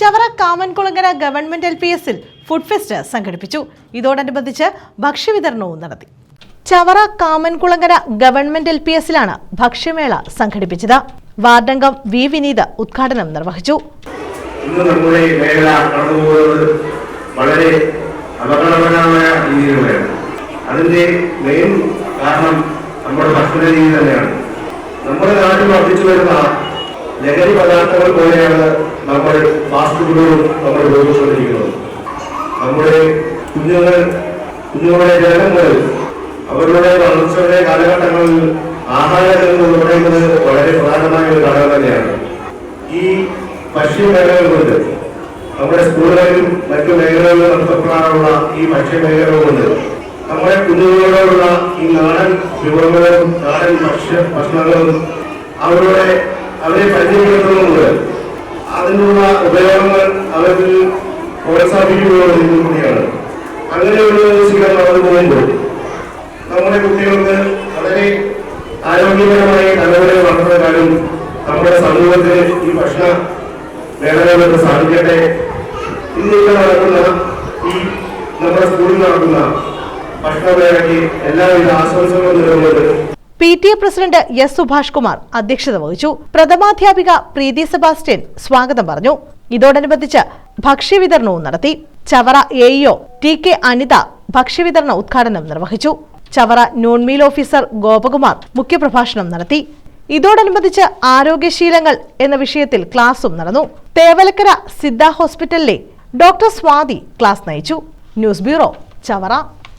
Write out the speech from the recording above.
Chavara Kamankulangara government L P എസിൽ food fest സംഘടിപ്പിച്ചു. ഇതോടനുബന്ധിച്ച് ഭക്ഷ്യവിതരണവും നടത്തി. Chavara Kamankulangara government L P എസിലാണ് ഭക്ഷ്യമേള സംഘടിപ്പിച്ചത്. വാർഡംഗം വി വിനീത് ഉദ്ഘാടനം നിർവഹിച്ചു. കടന്നുപോകുന്നത് വളരെ അതിന്റെ മെയിൻ കാരണം നമ്മുടെ ഭക്ഷണ രീതി തന്നെയാണ്. നമ്മുടെ നാട്ടിൽ വർദ്ധിച്ചു വരുന്ന ലഹരി പദാർത്ഥങ്ങൾ പോലെയാണ് നമ്മൾ ഫാസ്റ്റ് നമ്മൾ ഉപയോഗിച്ചുകൊണ്ടിരിക്കുന്നത്. നമ്മുടെ കുഞ്ഞുങ്ങൾ കുഞ്ഞുങ്ങളുടെ ജനനം അവരുടെ വളർച്ചയുടെ കാലഘട്ടങ്ങളിൽ ആഹാരം എന്ന് പറയുന്നത് വളരെ പ്രധാനമായ ഒരു ഘടകം തന്നെയാണ്. ഈ ഭക്ഷ്യമേഖലകൾ കൊണ്ട് നമ്മുടെ സ്കൂളുകളിലും മറ്റു മേഖലകളിലും നടത്തപ്പെടാറുള്ള ഈ ഭക്ഷ്യ മേഖലകൾ കൊണ്ട് നമ്മുടെ കുഞ്ഞുങ്ങളോടുള്ള ഈ നാടൻ വിഭവങ്ങളും നാടൻ ഭക്ഷ്യ ഭക്ഷണങ്ങളും അവരുടെ അവരെ പരിചയപ്പെടുത്തുന്നത് അതിനുള്ള ഉപയോഗങ്ങൾ അവർക്ക് പ്രോത്സാഹിപ്പിക്കുകയാണ് അങ്ങനെ ഒരു ശീലം അവർ പോകുമ്പോൾ നമ്മുടെ കുട്ടികൾക്ക് വളരെ ആരോഗ്യപരമായി നല്ലവരെ കാര്യം നമ്മുടെ സമൂഹത്തിൽ ഈ ഭക്ഷണ മേഖലകൾക്ക് സാധിക്കട്ടെ. ഇന്നിവിടെ നടക്കുന്ന ഈ നമ്മുടെ സ്കൂളിൽ നടക്കുന്ന ഭക്ഷണ മേഖലയ്ക്ക് എല്ലാവിധ ആശംസകളും നേർന്നുകൊണ്ട് P T A president S Subhash Kumar അധ്യക്ഷത വഹിച്ചു. പ്രഥമാധ്യാപിക പ്രീതി സെബാസ്റ്റ്യൻ സ്വാഗതം പറഞ്ഞു. ഇതോടനുബന്ധിച്ച് ഭക്ഷ്യവിതരണവും നടത്തി. Chavara AEO T K Anitha ഭക്ഷ്യവിതരണ ഉദ്ഘാടനം നിർവഹിച്ചു. Chavara noon meal officer Gopakumar മുഖ്യപ്രഭാഷണം നടത്തി. ഇതോടനുബന്ധിച്ച് ആരോഗ്യശീലങ്ങൾ എന്ന വിഷയത്തിൽ ക്ലാസും നടന്നു. തേവലക്കര സിദ്ധ ഹോസ്പിറ്റലിലെ ഡോക്ടർ സ്വാതി ക്ലാസ് നയിച്ചു. News bureau Chavara.